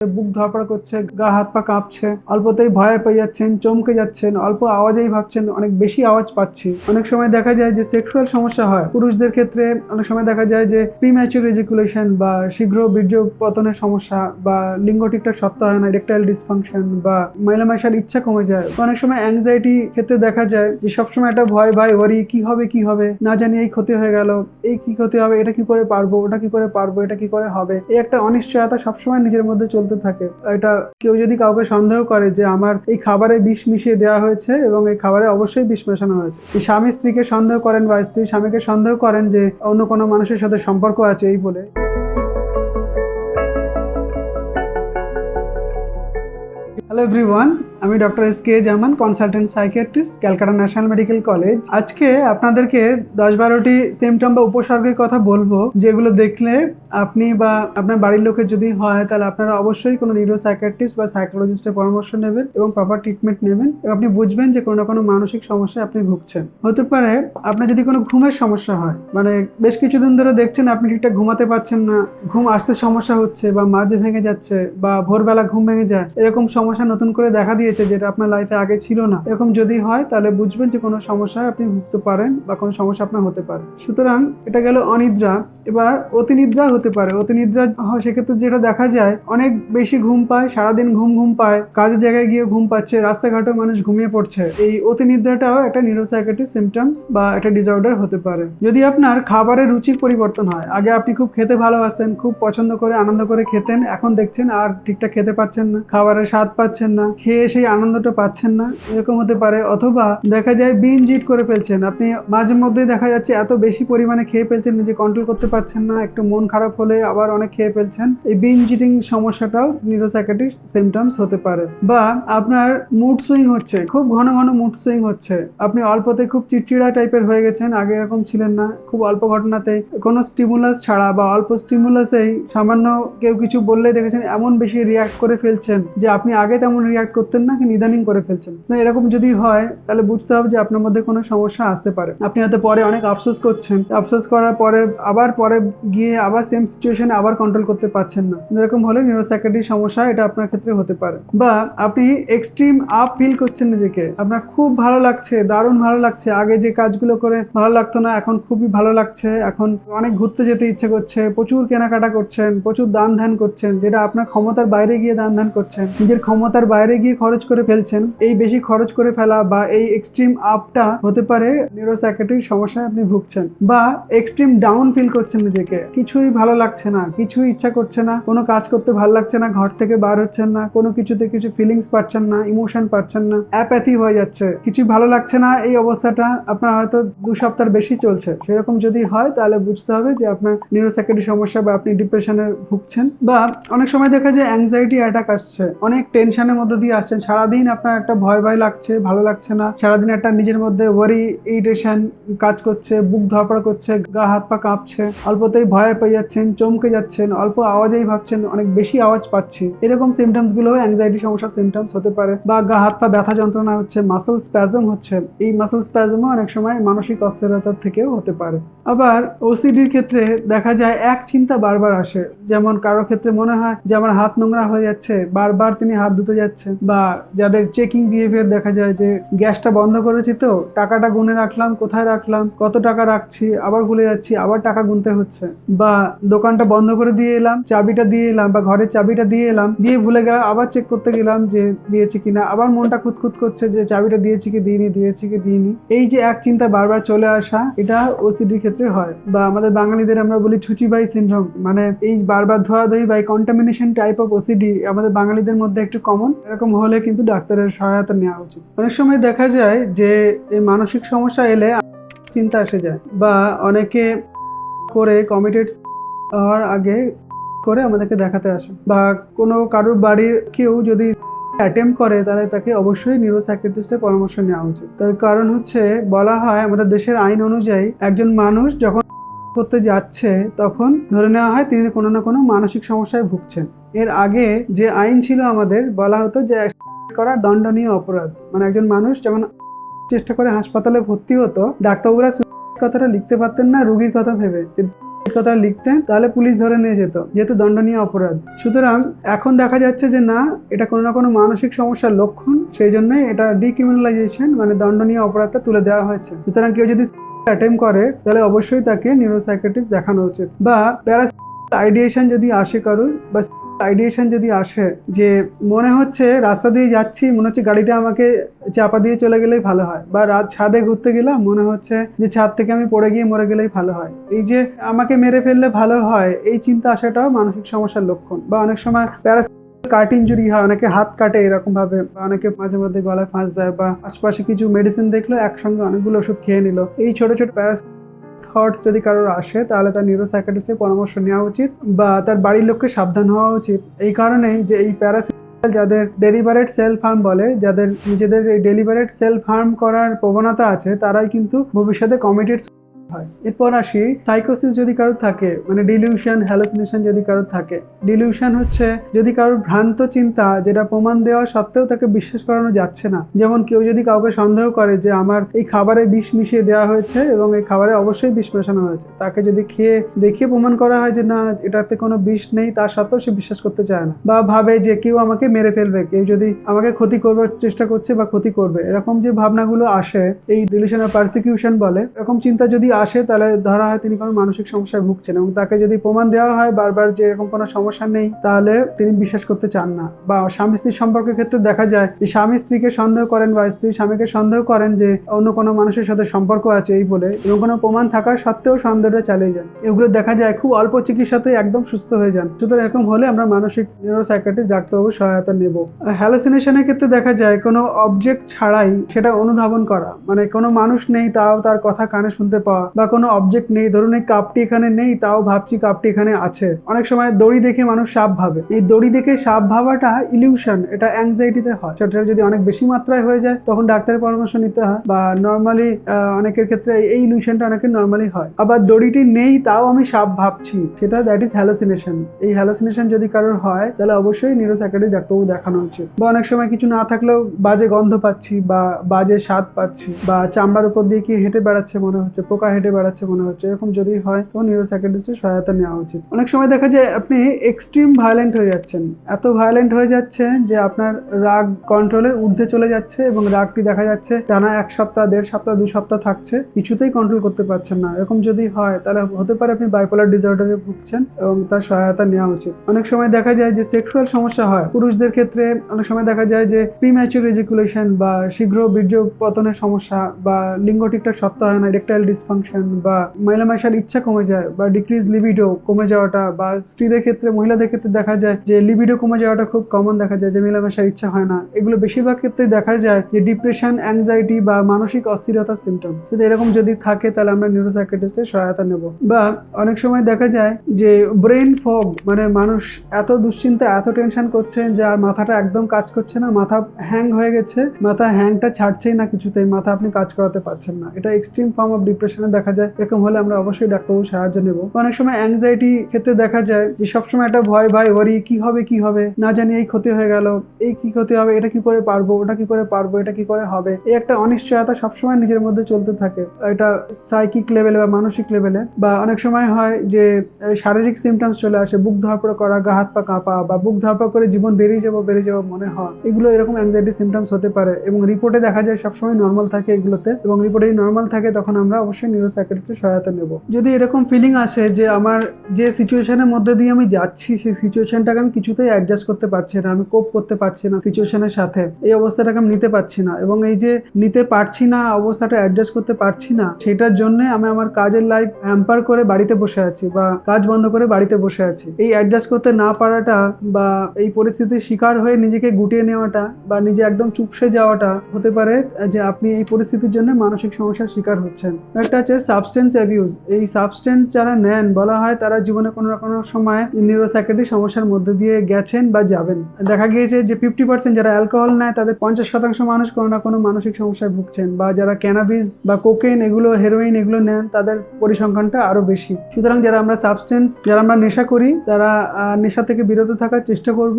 বুক ধরপড় করছে, গা হাত পা কাঁপছে, অল্পতেই ভয় পেয়ে যাচ্ছেন, চমকে যাচ্ছেন, অল্প আওয়াজেই ভাবছেন, অনেক বেশি আওয়াজ পাচ্ছি। অনেক সময় দেখা যায় যে সেক্সুয়াল সমস্যা হয়। পুরুষদের ক্ষেত্রে অনেক সময় দেখা যায় যে প্রিম্যাচুর রেজিকুলেশন বা শীঘ্র বীর্য পতনের সমস্যা বা লিঙ্গ ঠিকঠাক সত্য হয় না ইরেকটাইল ডিসফাংশন বা মেলামেশার ইচ্ছা কমে যায়। অনেক সময় অ্যাংজাইটি ক্ষেত্রে দেখা যায় যে সবসময় একটা ভয় ভয় ওরি কি হবে কি হবে? না জানি এই ক্ষতি হয়ে গেল, এই কি ক্ষতি হবে, এটা কি করে পারব, ওটা কি করে পারব, এটা কি করে হবে? এই একটা অনিশ্চয়তা সবসময় নিজের মধ্যে চলতে থাকে। এটা কেউ যদি কাউকে সন্দেহ করে যে আমার এই খাবারে বিষ মিশিয়ে দেওয়া হয়েছে এবং এই খাবারে অবশ্যই বিষ মেশানো হয়েছে। স্বামী স্ত্রীকে সন্দেহ করেন বা স্ত্রী স্বামীকে সন্দেহ করেন যে অন্য কোনো মানুষের সাথে সম্পর্ক আছে এই বলে। হ্যালো এভরিওয়ান আমি doctor S K Zaman consultant psychiatrist Calcutta national medical college. আজকে আপনাদেরকে দশ বারোটি সিমটম বা উপসর্গের কথা বলব, যেগুলো দেখলে আপনি বা আপনার বাড়ির লোকের যদি হয়, তাহলে আপনারা অবশ্যই কোনো নিউরো সাইকিয়াট্রিস্ট বা সাইকোলজিস্টের পরামর্শ নেবেন এবং প্রপার ট্রিটমেন্ট নেবেন। এবং আপনি বুঝবেন যে কোনো না কোনো মানসিক সমস্যায় আপনি ভুগছেন। হতে পারে আপনার যদি কোনো ঘুমের সমস্যা হয় মানে বেশ কিছুদিন ধরে দেখছেন আপনি ঠিকঠাক ঘুমাতে পারছেন না, ঘুম আসতে সমস্যা হচ্ছে বা মাঝে ভেঙে যাচ্ছে বা ভোরবেলা ঘুম ভেঙে যায়, এরকম সমস্যা নতুন করে দেখা দিয়েছে যেটা আপনার লাইফে আগে ছিল না। এরকম যদি হয়, তাহলে বুঝবেন যে কোনো সমস্যায় আপনি ভুগতে পারেন বা কোনো সমস্যা আপনার হতে পারে। সুতরাং এটা গেল অনিদ্রা। এবার অতিনিদ্রা হতে পারে। অতিনিদ্রা সেক্ষেত্রে যেটা দেখা যায়, অনেক বেশি ঘুম পায়, সারাদিন ঘুম ঘুম পায়, কাজের জায়গায় গিয়ে ঘুম পাচ্ছে রাস্তাঘাটে মানুষ ঘুমিয়ে পড়ছে। এই অতিনিদ্রাটাও একটা নিউরোসাইকেটিক সিমটমস বা একটা ডিসঅর্ডার হতে পারে। যদি আপনার খাবারের রুচির পরিবর্তন হয়, আগে আপনি খুব খেতে ভালোবাসতেন, খুব পছন্দ করে, আনন্দ করে খেতেন, এখন দেখছেন আর ঠিকঠাক খেতে পারছেন না, খাবারের স্বাদ পাচ্ছেন না, খেয়ে সেই আনন্দটা পাচ্ছেন না, এরকম হতে পারে। অথবা দেখা যায় বিন জিট করে ফেলছেন। আপনি মাঝে মধ্যেই দেখা যাচ্ছে এত বেশি পরিমাণে খেয়ে ফেলছেন, নিজে কন্ট্রোল করতে পারছেন না, একটু মন খারাপ হলে আবার অনেক খেয়ে ফেলছেন। এই বিন জিটিং সমস্যাটাও নিউরোসাইকেটিক সিমটমস হতে পারে। বা আপনার মুড সুইং হচ্ছে, খুব ঘন ঘন মুড সুইং হচ্ছে। আপনি অল্পতে খুব চিড়চিড়া টাইপের হয়ে গেছেন, আগে এরকম ছিলেন না, খুব অল্প ঘটনাতে কোনো স্টিমুলাস ছাড়া বা অল্প স্টিমুলাসেই সামান্য কেউ কিছু বললে দেখেছেন এমন বেশি রিয়াক্ট করে ফেলছেন যে আপনি আগে তেমন রিয়াক্ট করতেন না কিন্তু ইদানিং করে ফেলছেন। তো এরকম যদি হয়, তাহলে বুঝতে হবে যে আপনার মধ্যে কোনো সমস্যা আসতে পারে। আপনি হয়তো পরে অনেক আফসোস করছেন। আফসোস করার পরে, আবার পরে গিয়ে আবার সেম সিচুয়েশনে আবার কন্ট্রোল করতে পারছেন না। এরকম হলে নিউরোসাইকেটিক সমস্যা এটা আপনার ক্ষেত্রে হতে পারে। বা আপনি এক্সট্রিম আপ ফিল করছেন নিজেকে। আপনার খুব ভালো লাগছে, দারুণ ভালো লাগছে। আগে যে কাজগুলো করে ভালো লাগতো না, এখন খুবই ভালো লাগছে। এখন অনেক ঘুরতে যেতে ইচ্ছে করছে, প্রচুর কেনাকাটা করছেন, প্রচুর দান ধ্যান করছেন, যেটা আপনার ক্ষমতার বাইরে গিয়ে দান ধ্যান করছেন। নিজের ক্ষমতার বাইরে গিয়ে খরচ করে ফেলছেন। এই বেশি খরচ করে ফেলা বা এই এক্সট্রিম আপটা হতে পারে নিউরোসাইকেট্রিক সমস্যায় আপনি ভুগছেন বা এক্সট্রিম ডাউন ফিল করছেন নিজেকে। কিছুই ভালো লাগছে না, কিছুই ইচ্ছা করছে না, কোনো কাজ করতে ভালো লাগছে না, ঘর থেকে বার হচ্ছেন না, কোনো কিছুতে কিছু ফিলিংস পাচ্ছেন না ইমোশন পাচ্ছেন না অ্যাপ্যাথি হয়ে যাচ্ছে। কিছু ভালো লাগছে না, এই অবস্থাটা আপনার হয়তো দু সপ্তাহের বেশি চলছে। সেরকম যদি হয়, তাহলে বুঝতে হবে যে আপনার নিউরোসাইকেটিক সমস্যা বা আপনি ডিপ্রেশনে ভুগছেন বা অনেক সময় দেখা যায় অ্যাংজাইটি অ্যাটাক আসছে। অনেক টেনশনের মধ্যে দিয়ে আসছেন সারাদিন আপনার একটা ভয় ভয় লাগছে, ভালো লাগছে না। সারাদিন একটা নিজের মধ্যে ওয়ারি ইরিটেশন কাজ করছে, বুক ধরপড় করছে, গা হাত পা কাঁপছে। অল্পতেই ভয় পেয়ে যাচ্ছেন, চমকে যাচ্ছেন, অল্প আওয়াজেই ভাবছেন, অনেক বেশি আওয়াজ পাচ্ছি। এরকম সিমটমসগুলো অ্যাংজাইটি সমস্যার সিমটমস হতে পারে। বা গা হাত পা ব্যথা যন্ত্রণা হচ্ছে মাসেল স্প্যাজম হচ্ছে। এই মাসেল স্প্যাজমও অনেক সময় মানসিক অস্থিরতার থেকেও হতে পারে। আবার ওসিডির ক্ষেত্রে দেখা যায় এক চিন্তা বারবার আসে। যেমন কারও ক্ষেত্রে মনে হয় যে আমার হাত নোংরা হয়ে যাচ্ছে, বারবার তিনি হাত ধুতে যাচ্ছেন বা যাদের চেকিং বিহেভিয়ার দেখা যায় যে গ্যাসটা বন্ধ করেছি তো, টাকাটা গুনে রাখলাম, কোথায় রাখলাম, কত টাকা রাখছি, আবার ভুলে যাচ্ছি, আবার টাকা গুনতে হচ্ছে। বা দোকানটা বন্ধ করে দিয়ে এলাম, চাবিটা দিয়ে এলাম, বা ঘরের চাবিটা দিয়ে এলাম, দিয়ে ভুলে গেলাম, আবার চেক করতে গেলাম যে দিয়েছি কিনা, আবার মনটা খুঁতখুত করছে যে চাবিটা দিয়েছি কি দিইনি, দিয়েছি কি দিইনি। এই যে এক চিন্তা বারবার চলে আসা, এটা ওসিডির ক্ষেত্রে হয়। বা আমাদের বাঙালিদের আমরা বলি ছুচিবাই সিনড্রোম মানে এই বারবার ধোয়াধুয়ি বা কন্টামিনেশন টাইপ অফ ওসিডি আমাদের বাঙালিদের মধ্যে একটু কমন এরকম হলে কিন্তু ডাক্তারের সহায়তা নেওয়া উচিত। অনেক সময় দেখা যায় যে এই মানসিক সমস্যা এলে চিন্তা এসে যায় বা অনেকে করে কমিটেড হওয়ার আগে করে আমাদেরকে দেখাতে আসে বা কোনো কারোর বাড়ির কেউ যদি অ্যাটেম্প করে তাহলে তাকে অবশ্যই নিউরোসাইকেট্রিস্টের পরামর্শ নেওয়া উচিত। তার কারণ হচ্ছে বলা হয় আমাদের দেশের আইন অনুযায়ী একজন মানুষ যখন করতে যাচ্ছে তখন ধরে নেওয়া হয় তিনি কোনো না কোনো মানসিক সমস্যায় ভুগছেন। এর আগে যে আইন ছিল আমাদের বলা হতো যে করা দণ্ডনীয় অপরাধ। মানে একজন মানুষ যখন চেষ্টা করে হাসপাতালে ভর্তি হতো, ডাক্তারবাবুরা কথাটা লিখতে পারতেন না, রুগীর কথা ভেবে। কথা লিখতেন, তাহলে পুলিশ ধরে নিয়ে যেত, যেহেতু দণ্ডনীয় অপরাধ। সুতরাং এখন দেখা যাচ্ছে যে না, এটা কোনো না কোনো মানসিক সমস্যার লক্ষণ, সেই জন্যই এটা ডিক্রিমিনালাইজেশন মানে দণ্ডনীয় অপরাধটা তুলে দেওয়া হয়েছে। সুতরাং কেউ যদি অ্যাটেম্প করে, তাহলে অবশ্যই তাকে নিউরোসাইকেটিস্ট দেখানো উচিত। বা প্যারা আইডিয়েশন যদি আসে কারোর, বা আইডিয়েশন যদি আসে, যে মনে হচ্ছে রাস্তা দিয়ে যাচ্ছি, মনে হচ্ছে গাড়িটা আমাকে চাপা দিয়ে চলে গেলেই ভালো হয়, বা রাত ছাদে ঘুরতে গেলাম, মনে হচ্ছে যে ছাদ থেকে আমি পড়ে গিয়ে মরে গেলেই ভালো হয়। এই যে আমাকে মেরে ফেললে ভালো হয়, এই চিন্তা আসাটাও মানসিক সমস্যার লক্ষণ, বা অনেক সময় প্যারাস কাট ইঞ্জুরি হয়, অনেকে হাত কাটে এরকম ভাবে অনেকে মাঝে মধ্যে গলায় ফাঁস দেয়, বা আশপাশে কিছু মেডিসিন দেখল, একসঙ্গে অনেকগুলো ওষুধ খেয়ে নিল। এই ছোট ছোট প্যারাস থটস যদি কারোর আসে, তাহলে তার নিউরোসাইকাটিস্টের পরামর্শ নেওয়া উচিত বা তার বাড়ির লোককে সাবধান হওয়া উচিত। এই কারণেই যে এই প্যারাসিট যাদের ডেলিভারেট সেল ফার্ম বলে, যাদের নিজেদের এই ডেলিভারেট সেল ফার্ম করার প্রবণতা আছে, তারাই কিন্তু ভবিষ্যতে কমিটেড হয়। এরপর আসি সাইকোসিস যদি কারোর থাকে মানে ডিলিউশন হ্যালোসিনেশন যদি কারোর থাকে ডিলিউশন হচ্ছে যদি কারোর ভ্রান্ত চিন্তা যেটা প্রমাণ দেওয়া সত্ত্বেও তাকে বিশ্বাস করানো যাচ্ছে না। যেমন কেউ যদি কাউকে সন্দেহ করে যে আমার এই খাবারে বিষ মিশিয়ে দেওয়া হয়েছে এবং এই খাবারে অবশ্যই বিষ মেশানো হয়েছে, তাকে যদি খেয়ে দেখিয়ে প্রমাণ করা হয় যে না, এটাতে কোনো বিষ নেই তার সত্ত্বেও সে বিশ্বাস করতে চায় না বা ভাবে যে কেউ আমাকে মেরে ফেলবে, কেউ যদি আমাকে ক্ষতি করবার চেষ্টা করছে বা ক্ষতি করবে, এরকম যে ভাবনাগুলো আসে, এই ডিলিউশন পারসিকিউশন বলে, এরকম চিন্তা যদি আসে, তাহলে ধরা হয় তিনি কোনো মানসিক সমস্যায় ভুগছেন এবং তাকে যদি প্রমাণ দেওয়া হয় বারবার যে এরকম কোনো সমস্যা নেই, তাহলে তিনি বিশ্বাস করতে চান না। বা স্বামী স্ত্রীর সম্পর্কের ক্ষেত্রে দেখা যায় যে স্বামী স্ত্রীকে সন্দেহ করেন বা স্ত্রী স্বামীকে সন্দেহ করেন যে অন্য কোনো মানুষের সাথে সম্পর্ক আছে এই বলে এবং কোনো প্রমাণ থাকার সত্ত্বেও সন্দেহটা চালিয়ে যান। এগুলো দেখা যায় খুব অল্প চিকিৎসাতেই একদম সুস্থ হয়ে যান। সুতরাং এরকম হলে আমরা মানসিক নিউরোসাইকাটিস্ট ডাক্তারবাবু সহায়তা নেব। হ্যালোসিনেশনের ক্ষেত্রে দেখা যায় কোনো অবজেক্ট ছাড়াই সেটা অনুধাবন করা। মানে কোনো মানুষ নেই, তাও তার কথা কানে শুনতে পাওয়া। বা কোনো অবজেক্ট নেই, ধরুন এই কাপটি এখানে নেই, তাও ভাবছি কাপটি এখানে আছে। অনেক সময় দড়ি দেখে মানুষ সাপ ভাবে। এই দড়ি দেখে সাপ ভাবাটা ইলিউশন এটা অ্যাংজাইটিতে হয়। সেটা যদি অনেক বেশি মাত্রায় হয়ে যায়, তখন ডাক্তারের পরামর্শ নিতে হয় বা নর্মালি অনেকের ক্ষেত্রে এই ইলিউশনটা অনেকের নর্মালি হয়। আবার দড়িটি নেই, তাও আমি সাপ ভাবছি। সেটা দ্যাট ইজ হ্যালোসিনেশন এই হ্যালোসিনেশন যদি কারোর হয়, তাহলে অবশ্যই নিউরো নিউরোসাইকাটিস্ট ডাক্তারবাবু দেখানো উচিত। বা অনেক সময় কিছু না থাকলেও বাজে গন্ধ পাচ্ছি বা বাজে স্বাদ পাচ্ছি বা চামড়ার উপর দিয়ে কি হেঁটে বেড়াচ্ছে মনে হচ্ছে, পোকা হেঁটে বেড়াচ্ছে মনে হচ্ছে। এরকম যদি হয়, তখন নিউরোসাইকাটিস্টের সহায়তা নেওয়া উচিত। অনেক সময় দেখা যায় আপনি এক্সট্রিম ভায়োলেন্ট হয়ে যাচ্ছেন। এত ভায়োলেন্ট হয়ে যাচ্ছে যে আপনার রাগ কন্ট্রোলের ঊর্ধ্বে চলে যাচ্ছে এবং রাগটি দেখা যাচ্ছে টানা এক সপ্তাহ, দেড় সপ্তাহ, দু সপ্তাহ থাকছে, কিছুতেই কন্ট্রোল করতে পারছেন না। এরকম যদি হয়, তাহলে হতে পারে আপনি বাইপোলার ডিসঅর্ডারে ভুগছেন এবং তার সহায়তা নেওয়া উচিত। অনেক সময় দেখা যায় যে সেক্সুয়াল সমস্যা হয়। পুরুষদের ক্ষেত্রে অনেক সময় দেখা যায় যে প্রিম্যাচুর রেজিকুলেশন বা শীঘ্র বীর্য পতনের সমস্যা বা লিঙ্গ ঠিকঠাক সত্য হয় না ইরেকটাইল ডিসফাংশন বা মহিলা মেলামেশার ইচ্ছা কমে যায় বা ডিক্রিজ লিবিডো কমে যাওয়াটা বা স্ত্রীদের ক্ষেত্রে, মহিলাদের ক্ষেত্রে দেখা যায় যে লিবিডো কমে যাওয়াটা খুব কমন দেখা যায় যে মেলামেশার ইচ্ছা হয় না। এগুলো বেশিরভাগ ক্ষেত্রে দেখা যায় যে ডিপ্রেশন অ্যাংজাইটি বা মানসিক অস্থিরতার সিমটম যদি এরকম যদি থাকে, তাহলে আমরা নিউরোসাইকেটিস্টের সহায়তা নেব। বা অনেক সময় দেখা যায় যে ব্রেন ফগ মানে মানুষ এত দুশ্চিন্তা এত টেনশন করছে যে আর মাথাটা একদম কাজ করছে না, মাথা হ্যাং হয়ে গেছে, মাথা হ্যাংটা ছাড়ছেই না কিছুতেই, মাথা আপনি কাজ করাতে পারছেন না। এটা এক্সট্রিম ফর্ম অফ ডিপ্রেশনে দেখা যায়, এরকম হলে আমরা অবশ্যই ডাক্তারবাবু সাহায্য নেব। অনেক সময় অ্যাংজাইটি ক্ষেত্রে দেখা যায় যে সবসময় একটা ভয় ভয় ওরি কি হবে কি হবে? না জানি এই ক্ষতি হয়ে গেল, এই কি ক্ষতি হবে, এটা কি করে পারব, ওটা কি করে পারব, এটা কি করে হবে? এই একটা অনিশ্চয়তা সবসময় নিজের মধ্যে চলতে থাকে। এটা সাইকিক লেভেলে বা মানসিক লেভেলে বা অনেক সময় হয় যে শারীরিক সিমটমস চলে আসে, বুক ধরপড় করা, গা হাত পা কাঁপা বা বুক ধরপড় করে জীবন বেরিয়ে যাব বেরিয়ে যাব মনে হয়। এগুলো এরকম অ্যাংজাইটি সিমটমস হতে পারে এবং রিপোর্টে দেখা যায় সবসময় নর্মাল থাকে এগুলোতে এবং রিপোর্টে নর্মাল থাকে তখন আমরা অবশ্যই নিউরোসাইকেটিস্টের সহায়তা নেব। যদি এরকম ফিলিং আসে যে আমার যে সিচুয়েশনের মধ্যে দিয়ে আমি যাচ্ছি, সেই সিচুয়েশনটাকে আমি কিছুতেই অ্যাডজাস্ট করতে পারছি না, আমি কোপ করতে পারছি না সিচুয়েশনের সাথে, এই অবস্থাটাকে আমি নিতে পারছি না এবং এই যে নিতে পারছি না, অবস্থাটা অ্যাডজাস্ট করতে পারছি না, সেটার জন্য আমি আমার কাজের লাইফ হ্যাম্পার করে বাড়িতে বসে আছি বা কাজ বন্ধ করে বাড়িতে বসে আছি। এই অ্যাডজাস্ট করতে না পারাটা বা এই পরিস্থিতির শিকার হয়ে নিজেকে গুটিয়ে নেওয়াটা বা নিজে একদম চুপসে যাওয়াটা হতে পারে যে আপনি এই পরিস্থিতির জন্য মানসিক সমস্যার শিকার হচ্ছেন। একটা আছে সাবস্টেন্স অ্যাবিউজ এই সাবস্টেন্স যারা নেন, বলা হয় তারা জীবনে কোনো না কোনো সময় নিউরোসাইকেটিক সমস্যার মধ্যে দিয়ে গেছেন বা যাবেন। দেখা গিয়েছে যে ফিফটি পার্সেন্ট যারা অ্যালকোহল নেয়, তাদের পঞ্চাশ শতাংশ মানুষ কোনো না কোনো মানসিক সমস্যায় ভুগছেন বা যারা ক্যানাবিস বা কোকেন এগুলো হেরোইন এগুলো নেন, তাদের পরিসংখ্যানটা আরও বেশি। সুতরাং যারা আমরা সাবস্টেন্স যারা আমরা নেশা করি, তারা নেশা থেকে বিরত থাকার চেষ্টা করব।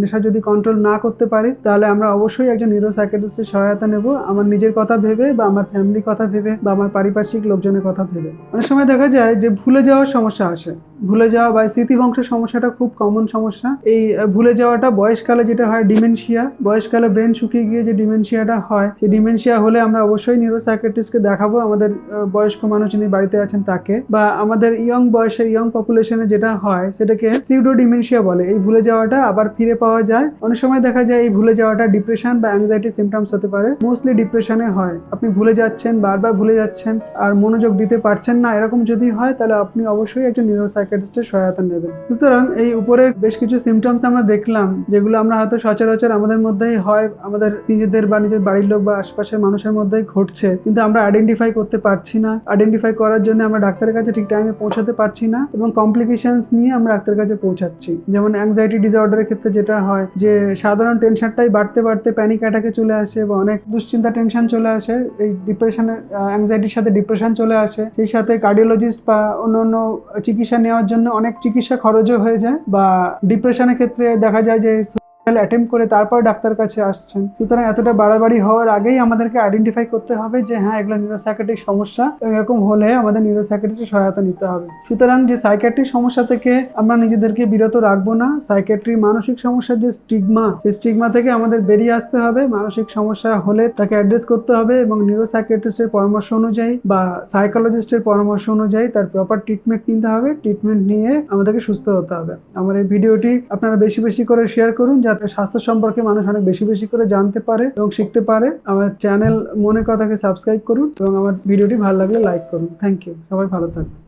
নেশা যদি কন্ট্রোল না করতে পারি, তাহলে আমরা অবশ্যই একজন নিউরোসাইকেটিস্টের সহায়তা নেব। আমার নিজের কথা ভেবে বা আমার ফ্যামিলির কথা ভেবে বা আমার পারিপার্শ্বিক লোকজনের কথা ভেবে। অনেক সময় দেখা যায় যে ভুলে যাওয়ার সমস্যা আসে। ভুলে যাওয়া বা স্মৃতিভংশের সমস্যাটা খুব কমন সমস্যা। এই ভুলে যাওয়াটা বয়সকালে যেটা হয় ডিমেনশিয়া বয়সকালে ব্রেন শুকিয়ে গিয়ে যে ডিমেনশিয়াটা হয়, সেই ডিমেনশিয়া হলে আমরা অবশ্যই নিউরোসাইকেট্রিস্টকে দেখাবো, আমাদের বয়স্ক মানুষ যিনি বাড়িতে আছেন তাকে। বা আমাদের ইয়ং বয়সের ইয়ং পপুলেশনে যেটা হয়, সেটাকে সিউডো ডিমেনশিয়া বলে। এই ভুলে যাওয়াটা আবার ফিরে পাওয়া যায়। অনেক সময় দেখা যায় এই ভুলে যাওয়াটা ডিপ্রেশন বা অ্যাংজাইটি সিমটমস হতে পারে। মোস্টলি ডিপ্রেশনে হয়। আপনি ভুলে যাচ্ছেন, বারবার ভুলে যাচ্ছেন, আর মনোযোগ দিতে পারছেন না, এরকম যদি হয় তাহলে আপনি অবশ্যই একজন নিউরোসাইকেট্রিস্টের সহায়তা নেবেন। সুতরাং এই উপরের বেশ কিছু সিমটমস আমরা দেখলাম, যেগুলো আমরা হয়তো সচরাচর আমাদের মধ্যেই হয়, আমাদের নিজেদের বা নিজের বাড়ির লোক বা আশপাশের মানুষের মধ্যেই ঘটছে, কিন্তু আমরা আইডেন্টিফাই করতে পারছি না। আইডেন্টিফাই করার জন্য আমরা ডাক্তারের কাছে ঠিক টাইমে পৌঁছাতে পারছি না এবং কমপ্লিকেশনস নিয়ে আমরা ডাক্তারের কাছে পৌঁছাচ্ছি। যেমন অ্যাংজাইটি ডিসঅর্ডারের ক্ষেত্রে যেটা হয়, যে সাধারণ টেনশনটাই বাড়তে বাড়তে প্যানিক অ্যাটাকে চলে আসে বা অনেক দুশ্চিন্তা টেনশন চলে আসে, এই ডিপ্রেশনের অ্যাংজাইটির সাথে ডিপ্রেশন চলে আসে। সেই সাথে কার্ডিওলজিস্ট বা অন্য অন্য চিকিৎসা নেওয়ার জন্য অনেক চিকিৎসা খরচও হয়ে যায় বা ডিপ্রেশনের ক্ষেত্রে দেখা যায় যে অ্যাটেম্প করে তারপর ডাক্তার কাছে আসছেন। সুতরাং এতটা বাড়াবাড়ি হওয়ার আগেই আমাদেরকে আইডেন্টিফাই করতে হবে যে হ্যাঁ এগুলো নিউরোসাইকেট্রিক সমস্যা, এরকম হলে আমাদের নিউরোসাইকেট্রিক সহায়তা নিতে হবে। সুতরাং যে সাইকেট্রিক সমস্যা থেকে আমরা নিজেদেরকে বিরত রাখব না। সাইকেট্রি মানসিক সমস্যার যে স্টিগমা সেই স্টিগমা থেকে আমাদের বেরিয়ে আসতে হবে। মানসিক সমস্যা হলে তাকে অ্যাড্রেস করতে হবে এবং নিউরোসাইকেট্রিস্টের পরামর্শ অনুযায়ী বা সাইকোলজিস্টের পরামর্শ অনুযায়ী তার প্রপার ট্রিটমেন্ট নিতে হবে। ট্রিটমেন্ট নিয়ে আমাদেরকে সুস্থ হতে হবে। আমার এই ভিডিওটি আপনারা বেশি বেশি করে শেয়ার করুন যাতে স্বাস্থ্য সম্পর্কে মানুষ অনেক বেশি বেশি করে জানতে পারে এবং শিখতে পারে। আমার চ্যানেল মনে কথাকে সাবস্ক্রাইব করুন এবং আমার ভিডিওটি ভালো লাগলে লাইক করুন। থ্যাংক ইউ সবাই ভালো থাকবেন।